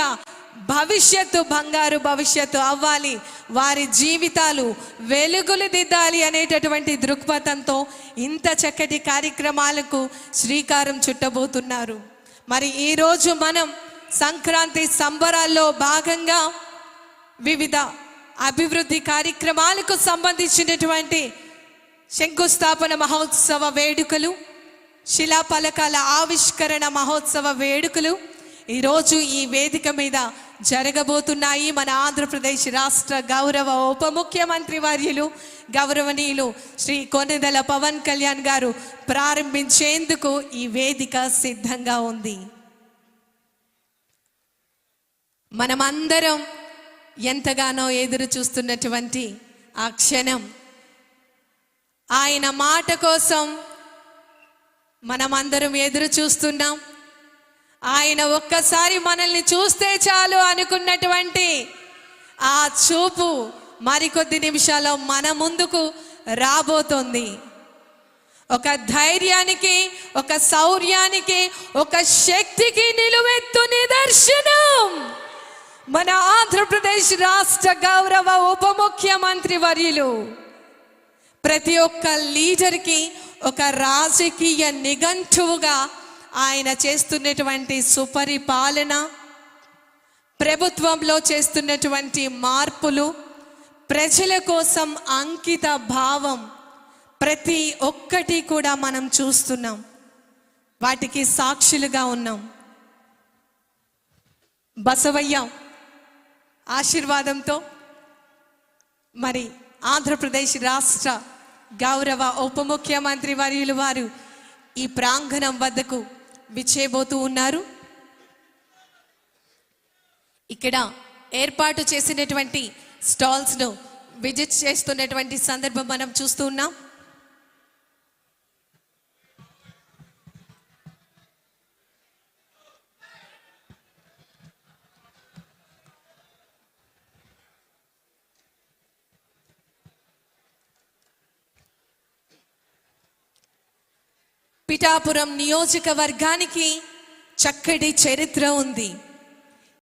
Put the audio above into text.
యొక్క భవిష్యత్తు బంగారు భవిష్యత్తు అవ్వాలి. వారి జీవితాలు వెలుగులు దిద్దాలి అనేటటువంటి దృక్పథంతో ఇంత చక్కటి కార్యక్రమాలకు శ్రీకారం చుట్టబోతున్నారు. మరి ఈరోజు మనం సంక్రాంతి సంబరాల్లో భాగంగా వివిధ అభివృద్ధి కార్యక్రమాలకు సంబంధించినటువంటి శంకుస్థాపన మహోత్సవ వేడుకలు శిలాఫలకాల ఆవిష్కరణ మహోత్సవ వేడుకలు ఈరోజు ఈ వేదిక మీద జరగబోతున్నాయి మన ఆంధ్రప్రదేశ్ రాష్ట్ర గౌరవ ఉప ముఖ్యమంత్రి వర్యులు గౌరవనీయులు శ్రీ కొనెదల పవన్ కళ్యాణ్ గారు ప్రారంభించేందుకు ఈ వేదిక సిద్ధంగా ఉంది. మనమందరం ఎంతగానో ఎదురు చూస్తున్నటువంటి ఆ క్షణం. ఆయన మాట కోసం మనమందరం ఎదురు చూస్తున్నాం. ఆయన ఒక్కసారి మనల్ని చూస్తే చాలు అనుకున్నటువంటి ఆ చూపు మరికొద్ది నిమిషాల్లో మన ముందుకు రాబోతోంది. ఒక ధైర్యానికి ఒక శౌర్యానికి ఒక శక్తికి నిలువెత్తు నిదర్శనం. మన ఆంధ్రప్రదేశ్ రాష్ట్ర గౌరవ ఉప ముఖ్యమంత్రి వర్యులు ప్రతి ఒక్క లీడర్కి ఒక రాజకీయ నిఘంటువుగా ఆయన చేస్తున్నటువంటి సుపరిపాలన ప్రభుత్వంలో చేస్తున్నటువంటి మార్పులు ప్రజల కోసం అంకిత భావం ప్రతి ఒక్కటి కూడా మనం చూస్తున్నాం. వాటికి సాక్షులుగా ఉన్నాం. బసవయ్య ఆశీర్వాదంతో మరి ఆంధ్రప్రదేశ్ రాష్ట్ర గౌరవ ఉప ముఖ్యమంత్రి వర్యులు వారు ఈ ప్రాంగణం వద్దకు విచ్చేయబోతూ ఉన్నారు. ఇక్కడ ఏర్పాటు చేసినటువంటి స్టాల్స్ను విజిట్ చేస్తున్నటువంటి సందర్భం మనం చూస్తూ ఉన్నాం. పిఠాపురం నియోజకవర్గానికి చక్కటి చరిత్ర ఉంది.